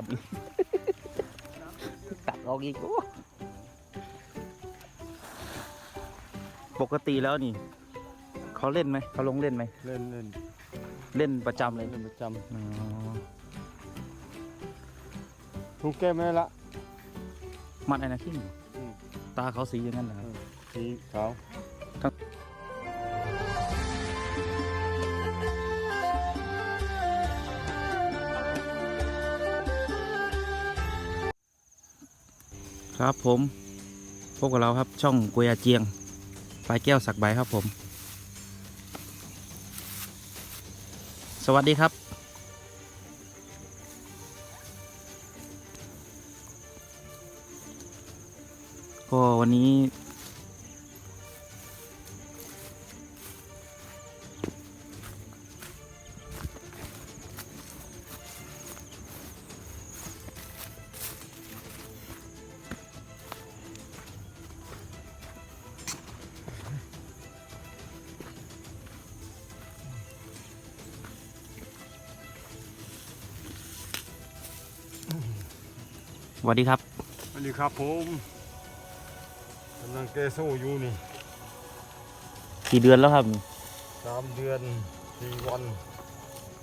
จับอีกตัดออกอีกโอ้ปกติแล้วนี่เขาเล่นไหมเขาลงเล่นไหมเล่นเล่นเล่นประจำเลยเล่นประจอ๋อำถูกแก้ไหมละ มันไอ้นะขี้อืม ตาเขาสีอย่างนั้นเหรอครับ สีขาว ครับผมพบกับเราครับช่องกุยอาเจียงปลายแก้วสักใบครับผม สวัสดีครับ ก็วันนี้ วัสดีครับ สวัสดีครับผมกำลังแก้โซ่อยู่นี่กี่เดือนแล้วครับสามเดือนสี่วัน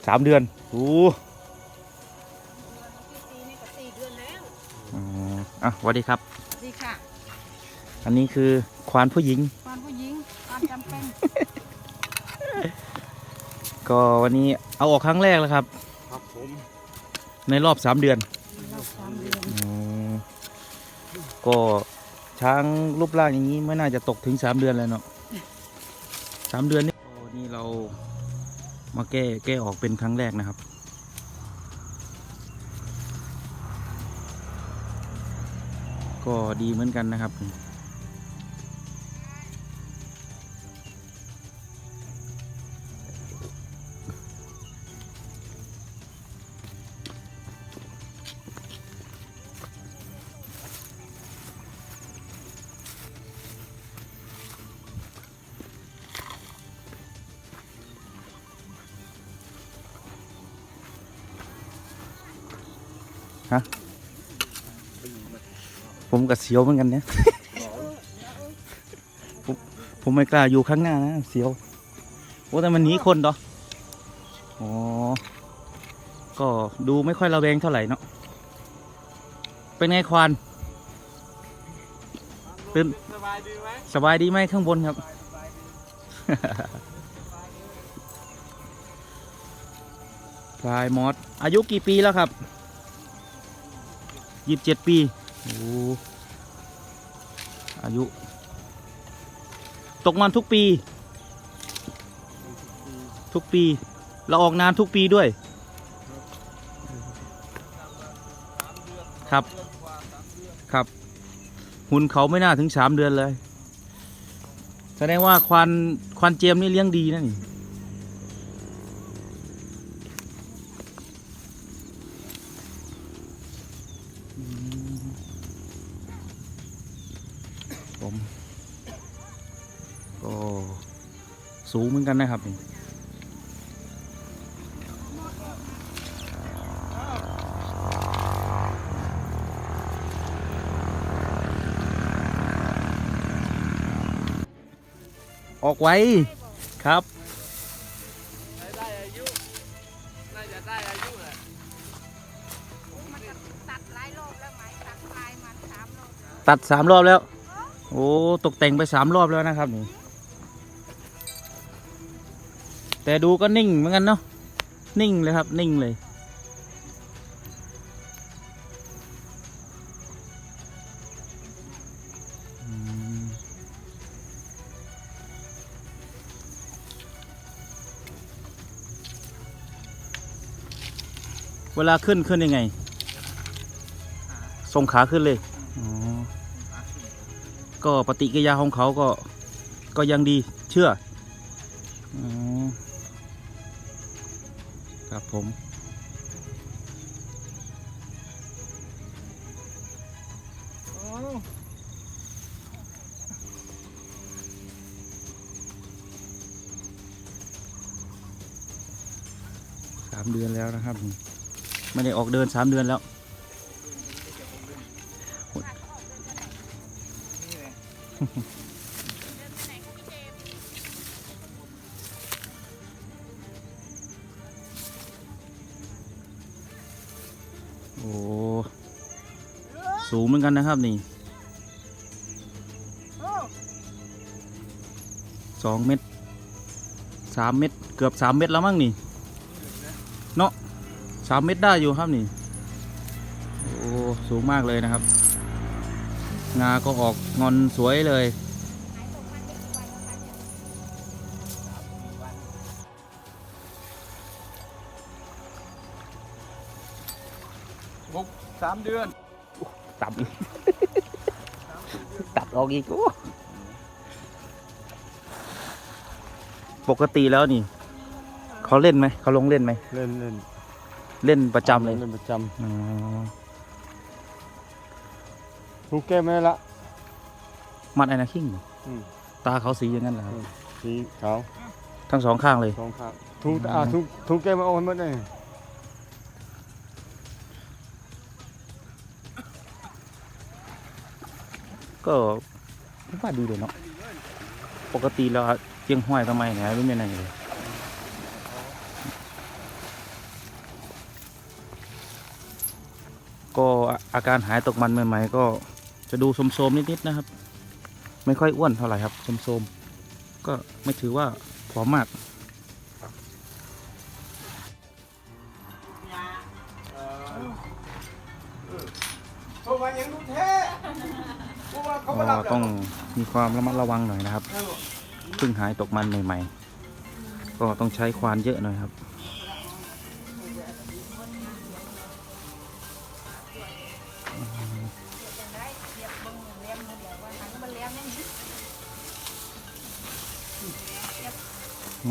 สามเดือนโอ้ปีนี้ก็สี่เดือนแล้วอ๋ออะสวัสดีครับ ดีค่ะอันนี้คือควานผู้หญิง ความผู้หญิงความจำเป็นก็วันนี้เอาออกครั้งแรกแล้วครับ ครับผมในรอบสามเดือน เราสามเดือน อม ก็ช้างรูปร่างอย่างนี้ไม่น่าจะตกถึงสามเดือนเลยเนาะสามเดือนนี่นี่เรามาแก้แก้ออกเป็นครั้งแรกนะครับก็ดีเหมือนกันนะครับ ผมกับเสียวเหมือนกันเนี่ย ผมผมไม่กล้าอยู่ข้างหน้านะ เสียว โอ้แต่มันหนีคนเหรออ๋อ ก็ดูไม่ค่อยระแวงเท่าไหร่เนาะ เป็นไงควานตื่นสบายดีไหมสบายดีไหมข้างบนครับ พลายมอสอายุกี่ปีแล้วครับ ยี่สิบเจ็ดปีโอ้อายุ ตกมันทุกปี ทุกปี เราออกนานทุกปีด้วย ครับ ครับ หุ่นเขาไม่น่าถึงสามเดือนเลย แสดงว่าควานควานเจียมนี่เลี้ยงดีนะนี่ อืมผม ก็สูงเหมือนกันนะครับนี่ออกไว้ครับ ได้อายุ น่าจะได้อายุแหละมันก็ตัดหลายรอบแล้วไหมตัดปลายมันสามรอบแล้วตัดสามรอบแล้ว โอ้ ตกแต่งไปสามรอบแล้วนะครับนี่ แต่ดูก็นิ่งเหมือนกันเนาะนิ่งเลยครับ นิ่งเลย เวลาขึ้นขึ้นยังไงส่งขาขึ้นเลยก็ปฏิกิริยาของเขาก็ก็ยังดีเชื่อับผมสามเดือนแล้วนะครับ ไม่ได้ออกเดินสามเดือนแล้ว สูงเหมือนกันนะครับนี่สองเมตรสามเมตรเกือบสามเมตรแล้วมั้งนี่เนาะสามเมตรได้อยู่ครับนี่โอ้สูงมากเลยนะครับ งาก็ออกงอนสวยเลยบุกสามเดือน ตัดอีก ตัดออกอีกโอ้ปกติแล้วนี่ เขาเล่นไหม เขาลงเล่นไหม เล่นเล่นเล่นประจำเลยเล่นประจอ๋อำทุกเกมไม่ละ มันไอ้นาคิงเหรออืม ตาเขาสีอย่างนั้นเหรอครับ สีขาวทั้งสองข้างเลย สองข้างทุกอ่าทุกทุกเกมมาโอนหมดเลย ก็ผมว่าดีเลยเนาะปกติแล้วเจียงห้อยทำไมเนี่ยไม่เป็นไรเลยก็อาการหายตกมันใหม่ๆก็จะดูโสมๆนิดๆนะครับ ไม่ค่อยอ้วนเท่าไหร่ครับโสมๆก็ไม่ถือว่าผอมมากเพราะว่ายังลูกแท้ เพราะว่าเขาก็ต้องมีความระมัดระวังหน่อยนะครับเพิ่งหายตกมันใหม่ๆ ก็ต้องใช้ควานเยอะหน่อยครับ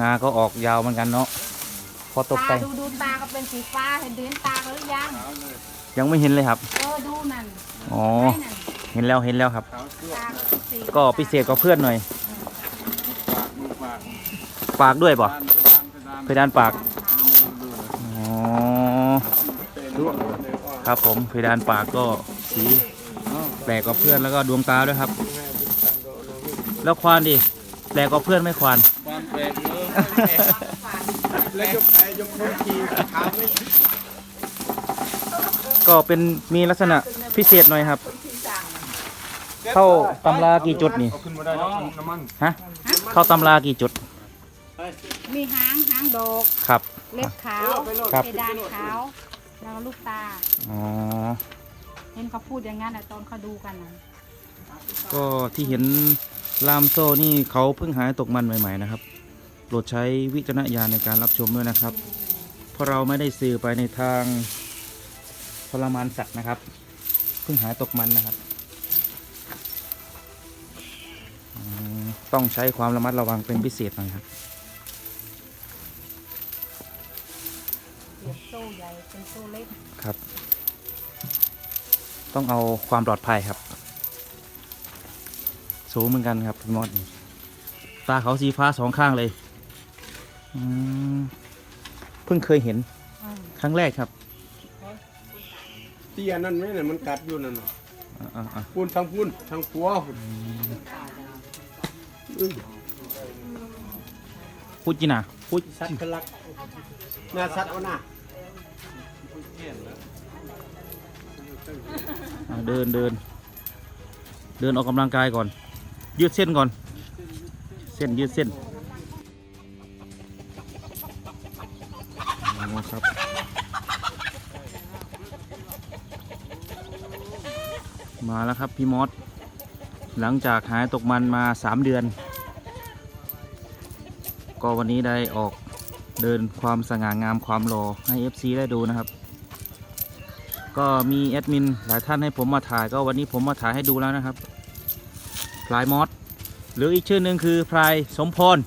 งาก็ออกยาวเหมือนกันเนาะพอตกตาแต่งดูดูตาก็เป็นสีฟ้าเห็นเดือนตาเขาหรือยังยังไม่เห็นเลยครับ เออดูนั่นอ๋อไนั่น เห็นแล้วเห็นแล้วครับตาก็เป็นสีก็พิเศษกว่าเพื่อนหน่อย ปากด้วยป่ะเพดานปากอ๋อครับผมเพดานปากก็สีแปลกกว่าเพื่อนแล้วก็ดวงตาด้วยครับ แล้วควานดิแปลกกว่าเพื่อนไหม่ควานความแปลกเนอะแล้วยกไอ้ยกคนขี่ขาไม่ก็เป็นมีลักษณะพิเศษหน่อยครับ เข้าตำรากี่จุดนี่ เอาขึ้นมาได้แล้วน้ำมันฮะ เข้าตำรากี่จุด มีหางหางโดกครับ เล็บขาวครับ เพดานขาว แล้วก็ลูกตา อ๋อ เห็นเขาพูดอย่างนั้นอะตอนเขาดูกันนะก็ที่เห็นลามโซ่นี่เขาเพิ่งหายตกมันใหม่ ๆ นะครับ โปรดใช้วิจารณญาณในการรับชมด้วยนะครับ เพราะเราไม่ได้สื่อไปในทางทรมานสัตว์นะครับ เพิ่งหายตกมันนะครับ ต้องใช้ความระมัดระวังเป็นพิเศษหน่อยครับเสียบโซ่ใหญ่เป็นโซ่เล็กครับ ต้องเอาความปลอดภัยครับ สูงเหมือนกันครับพี่มอสตาเขาสีฟ้าสองข้างเลยอืมเพิ่งเคยเห็นอืมครั้งแรกครับเตี้ยนั่นไหมเนี่ยมันกัดอยู่นั่นน่ะอ่าอ่าอ่าพูนทางพูนทางปัวพุ่นอื้อ พูดจีน่ะพูดสัตว์กลักหน้าสัตว์เอาหน้าอ่าเดินเดิน เดินออกกำลังกายก่อน ยืดเส้นก่อน เส้นยืดเส้นอ๋อครับมาแล้วครับพี่มอสหลังจากหายตกมันมาสามเดือน ก็วันนี้ได้ออกเดินความสง่างามความหล่อให้ FC ได้ดูนะครับ ก็มีแอดมินหลายท่านให้ผมมาถ่าย ก็วันนี้ผมมาถ่ายให้ดูแล้วนะครับพลายมอสหรืออีกชื่อหนึ่งคือพลายสมพร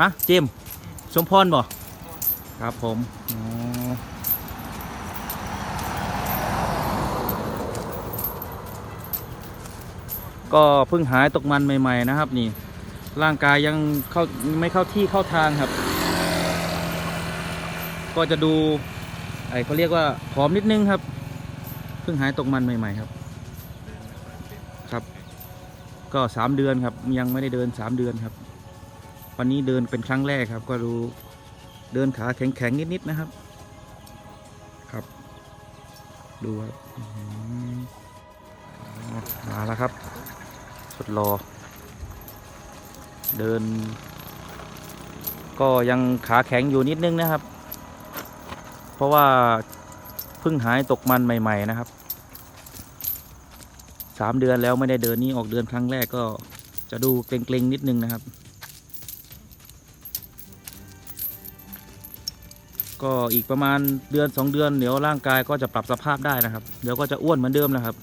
ฮะเจมสมพรบ่ครับผมก็เพิ่งหายตกมันใหม่ ๆ นะครับนี่ ร่างกายยังเข้าไม่เข้าที่เข้าทางครับ ก็จะดูไอเขาเรียกว่าผอมนิดนึงครับเพิ่งหายตกมันใหม่ๆครับครับ ก็สามเดือนครับ ยังไม่ได้เดินสามเดือนครับ วันนี้เดินเป็นครั้งแรกครับ ก็ดูเดินขาแข็งๆนิดๆนะครับ ครับ ดูครับมอ๋อมาแล้วครับ สุดรอ เดิน ก็ยังขาแข็งอยู่นิดนึงนะครับ เพราะว่าเพิ่งหายตกมันใหม่ ๆ นะครับสามเดือนแล้วไม่ได้เดินนี่ออกเดินครั้งแรกก็จะดูเกร็งๆนิดนึงนะครับ ก็อีกประมาณเดือนสองเดือนเดี๋ยวร่างกายก็จะปรับสภาพได้นะครับ เดี๋ยวก็จะอ้วนเหมือนเดิมนะครับ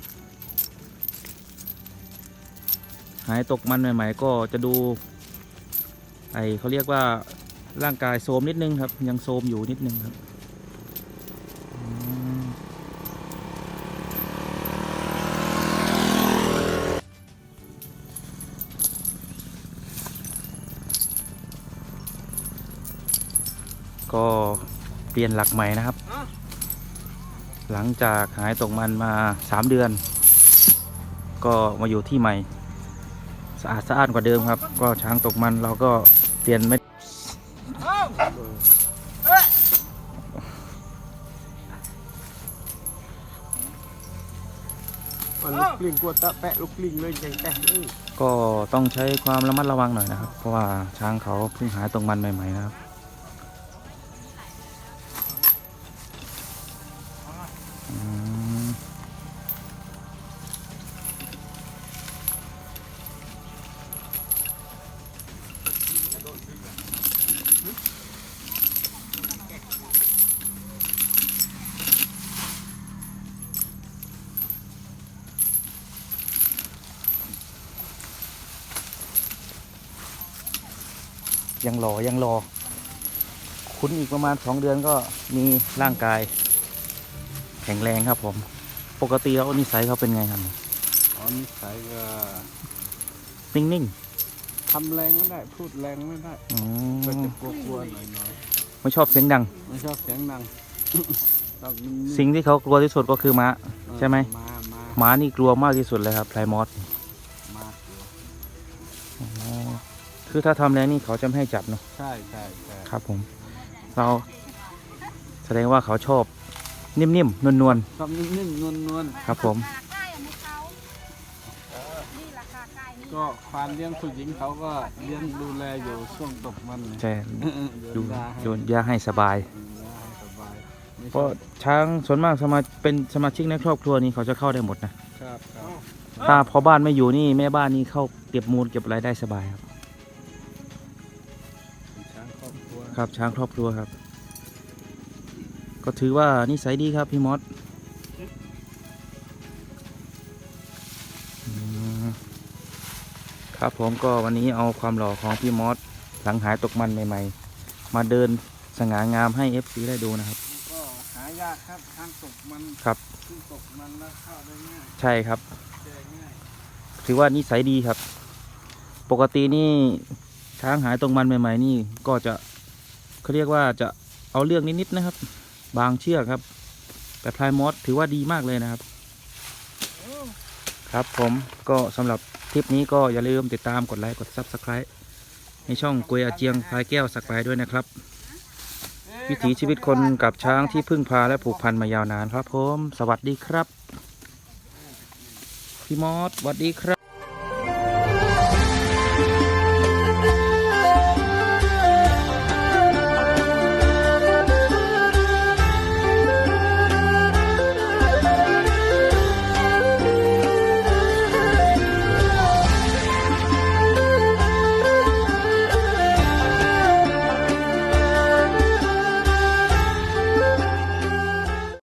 หายตกมันใหม่ ๆ ก็จะดู ไอเขาเรียกว่าร่างกายโทมนิดนึงครับ ยังโทมอยู่นิดนึงครับก็เปลี่ยนหลักใหม่นะครับ หลังจากหายตกมันมาสามเดือน ก็มาอยู่ที่ใหม่ สะอาดสะอ้านกว่าเดิมครับ ก็ช้างตกมันเราก็เปลี่ยนไม่มันลูกกลิ้งกลัวตะแปะลูกกลิ้งเลยจังแกะนี่ก็ต้องใช้ความระมัดระวังหน่อยนะครับ เพราะว่าช้างเขาเพิ่งหายตรงมันใหม่ๆนะครับ ยังรอยังรอคุณอีกประมาณสองเดือนก็มีร่างกาย แข็งแรงครับผม ปกติแล้วนิสัยเขาเป็นไงครับอ๋อนิสัยก็นิ่งทำแรงไม่ได้พูดแรงไม่ได้ๆอืก็มจะกลัวๆหน่อยไม่ชอบเสียงดัง ๆไม่ชอบเสียงดังชอบนิ่งๆสิ่งที่เขากลัวที่สุดก็คือม้า ใช่ไหม มามาม้านี่กลัวมากที่สุดเลยครับไพรมอส คือถ้าทำแรงนี่เขาจะไม่ให้จับเนาะใช่ใช่ใช่ครับ ผม เราแสดงว่าเขาชอบ นิ่มๆนวลชอบนิ่มๆนวลๆครับ ผมราคาใกล้อันนี้เขานี่ราคาใกล้นี่ๆก็ควานเลี้ยงผู้หญิงเขาก็เลี้ยงดูแลอยู่ช่วงตกมันเนี่ยใช่ดูยาให้โยนยาให้สบายยาให้สบายไม่เพราะช้างส่วนมากสมาเป็นสมาชิกในครอบครัวนี้เขาจะเข้าได้หมดนะครับครับถ้าพอบ้านไม่อยู่นี่แม่บ้านนี่เข้าเก็บมูลเก็บอะไรได้สบายครับเป็นช้าง ครอบครัวครับช้างครอบครัวครับ ก็ถือว่านิสัยดีครับพี่มอสอืมครับผมก็วันนี้เอาความหล่อของพี่มอสหลังหายตกมันใหม่ๆ มาเดินสง่างามให้ FC ได้ดูนะครับ ก็หายากครับช้างตกมันครับ ขึ้นตกมันแล้วเข้าได้ง่ายใช่ครับแจง่าย ถือว่านิสัยดีครับ ปกตินี่ ช้างหายตรงมันใหม่ๆนี่ก็จะเขาเรียกว่าจะเอาเรื่องนิดๆนะครับ บางเชือกครับ แต่พลายมอสถือว่าดีมากเลยนะครับ ครับผมก็สำหรับคลิปนี้ก็อย่าลืมติดตามกดไลค์กด Subscribe ในช่องกวยอาเจียงพลายแก้วสักไปด้วยนะครับ วิถีชีวิตคนกับช้างที่พึ่งพาและผูกพันมายาวนานครับผม สวัสดีครับ พี่มอสสวัสดีครับ